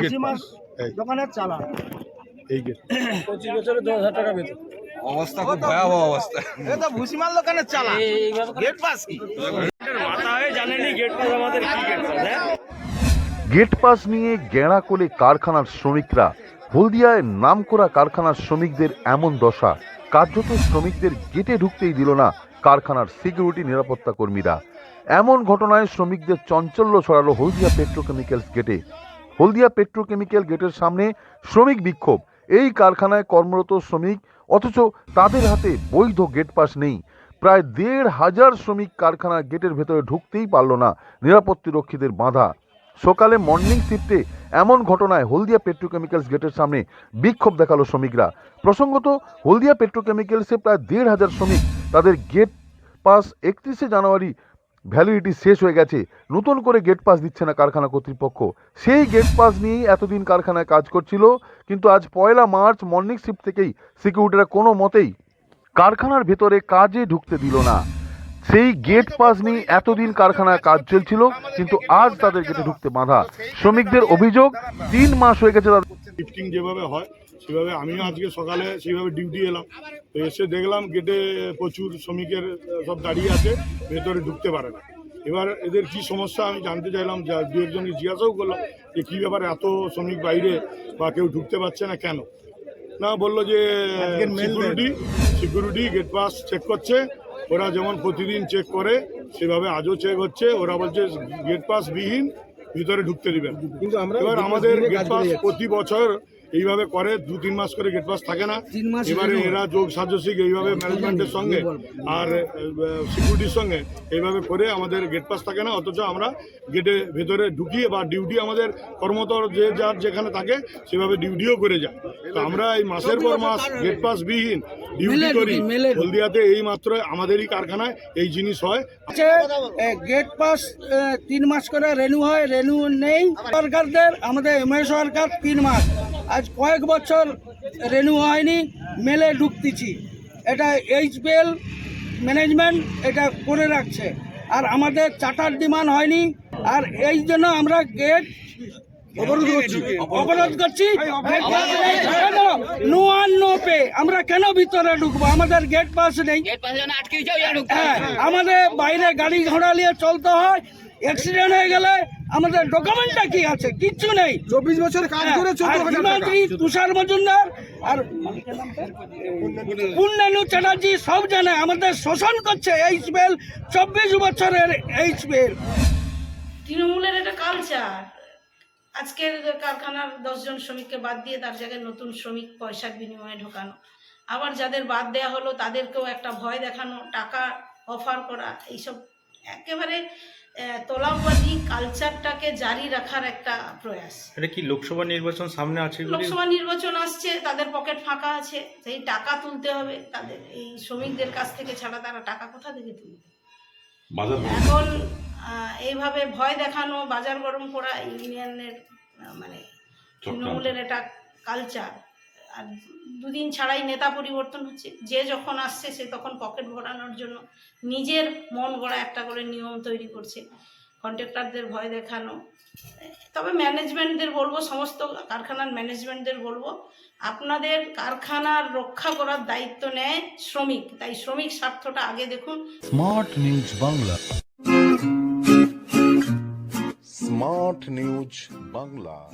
আশি মাস দোকানের চালা। এই গেট। পঁচিশ বছরে দশ হাজার টাকা বেতন অবস্থা খুব ভয়াবহ অবস্থা। এটা ভুসিমাল দোকানের চালা। গেট পাস কি? মাথা হয়ে জানেনি গেট পাস আমাদের কি গেট পাস হ্যাঁ? গেট পাস নিয়ে গেঁড়া কোলে কারখানার শ্রমিকরা হলদিয়ায় নামকরা কারখানার শ্রমিকদের এমন দশা। কার্যত শ্রমিকদের গেটে ঢুকতেই দিল না কারখানার সিকিউরিটি নিরাপত্তা কর্মীরা। এমন ঘটনায় শ্রমিকদের চঞ্চল্য ছড়ালো হলদিয়া পেট্রোকেমিক্যালস গেটে। হলদিয়া পেট্রোকেমিক্যাল গেটের সামনে শ্রমিক বিক্ষোভ। এই কারখানায় কর্মরত শ্রমিক, অথচ তাদের হাতে বৈধ গেট পাস নেই। প্রায় দেড় হাজার শ্রমিক কারখানার গেটের ভেতরে ঢুকতেই পারল না নিরাপত্তিরক্ষীদের বাধা। সকালে মর্নিং শিফটে এমন ঘটনায় হলদিয়া পেট্রোকেমিক্যালস গেটের সামনে বিক্ষোভ দেখাল শ্রমিকরা। প্রসঙ্গত, হলদিয়া পেট্রোকেমিক্যালসে প্রায় দেড় হাজার শ্রমিক তাদের গেট পাস একত্রিশে জানুয়ারি ভ্যালিডিটি শেষ হয়ে গেছে। নতুন করে গেট পাস দিচ্ছে না কারখানা কর্তৃপক্ষ। সেই গেট পাস নিয়েই এতদিন কারখানায় কাজ করছিল, কিন্তু আজ পয়লা মার্চ মর্নিং শিফট থেকেই সিকিউরিটিরা কোনো মতেই কারখানার ভেতরে কাজে ঢুকতে দিল না। সেই গেট পাস নিয়ে এতদিন কারখানায় কাজ চলছিল, কিন্তু আজ তাদের গেটে ঢুকতে বাধা। শ্রমিকদের অভিযোগ, তিন মাস হয়ে গেছে তাদের যেভাবে হয় সেভাবে আমিও আজকে সকালে সেইভাবে ডিউটি এলাম। তো এসে দেখলাম গেটে প্রচুর শ্রমিকের সব দাঁড়িয়ে আছে ভেতরে ঢুকতে পারে না। এবার এদের কি সমস্যা আমি জানতে চাইলাম যা দু একজনকে জিজ্ঞাসাও করলাম যে কী ব্যাপারে এত শ্রমিক বাইরে বা কেউ ঢুকতে পারছে না কেন? না বলল যে security security gate pass check করছে। ওরা যেমন প্রতিদিন চেক করে সেভাবে আজও চেক হচ্ছে। ওরা বলছে গেট পাস বিহীন ভিতরে ঢুকতে দিবেন কিন্তু আমরা এবার আমাদের গেট পাস প্রতি বছর এইভাবে করে দু তিন মাস করে গেট পাস থাকে না। এবারে এরা যোগ সাজসিক এইভাবে ম্যানেজমেন্টের সঙ্গে আর সিকিউরিটির সঙ্গে এইভাবে করে আমাদের গেট পাস থাকে না অথচ আমরা গেটে ভেতরে ঢুকিয়ে বা ডিউটি আমাদের কর্মতর যে যার যেখানে থাকে সেভাবে ডিউটিও করে যায়। তো আমরা এই মাসের পর মাস গেট পাস বিহীন ডিউটি করি। হলদিয়াতে এই মাত্র আমাদেরই কারখানায় এই জিনিস হয়। গেট পাস তিন মাস করে রেনু হয় রেনু নেই। সরকারদের আমাদের এমএ সরকার তিন মাস। আজ কয়েক বছর রেনু হয়নি মেলে ঢুকতেছি। এটা এইচপিএল ম্যানেজমেন্ট এটা করে রাখছে। আর আমাদের চার্টার ডিমান্ড হয়নি আর এই জন্য আমরা গেট অবরোধ করছি। অবরোধ করছি কেন নো আর নো পে। আমরা কেন ভিতরে ঢুকবো? আমাদের গেট পাস নেই। হ্যাঁ আমাদের বাইরে গাড়ি ঘোড়া নিয়ে চলতে হয়। অ্যাক্সিডেন্ট হয়ে গেলে আমাদের ডকুমেন্টটা কি আছে? কিচ্ছু নেই। চব্বিশ বছর কাজ করে টাকা হিমাদ্রি তুষার মজুমদার আর পুণ্যানু চ্যাটার্জি সব জানে আমাদের শোষণ করছে এইচ বেল চব্বিশ বছরের এইচ বেল তৃণমূলের একটা কালচার আজকের কারখানার দশজন শ্রমিককে বাদ দিয়ে তার জায়গায় নতুন শ্রমিক পয়সার বিনিময়ে ঢোকানো। আবার যাদের বাদ দেওয়া হলো তাদেরকেও একটা ভয় দেখানো টাকা অফার করা এইসব একেবারে আহ, কালচারটাকে জারি রাখার একটা প্রয়াস। এটা কি লোকসভা নির্বাচন সামনে আছে লোকসভা নির্বাচন আসছে তাদের পকেট ফাঁকা আছে সেই টাকা তুলতে হবে। তাদের এই শ্রমিকদের কাছ থেকে ছাড়া তারা টাকা কোথা থেকে তুলবে? এখন এইভাবে ভয় দেখানো বাজার গরম করা ইউনিয়নের মানে তৃণমূলের এটা কালচার দুদিন ছাড়াই নেতা পরিবর্তন হচ্ছে। যে যখন আসছে, সে তখন পকেট ভরানোর জন্য নিজের মন গড়া একটা করে নিয়ম তৈরি করছে। কন্ট্রাক্টরদের ভয় দেখানো। তবে ম্যানেজমেন্টদের বলব, সমস্ত কারখানার ম্যানেজমেন্টদের বলব, আপনাদের কারখানার রক্ষা করার দায়িত্ব নেয় শ্রমিক। তাই শ্রমিক স্বার্থটা আগে দেখুন। Smart news Bangla. Smart news Bangla.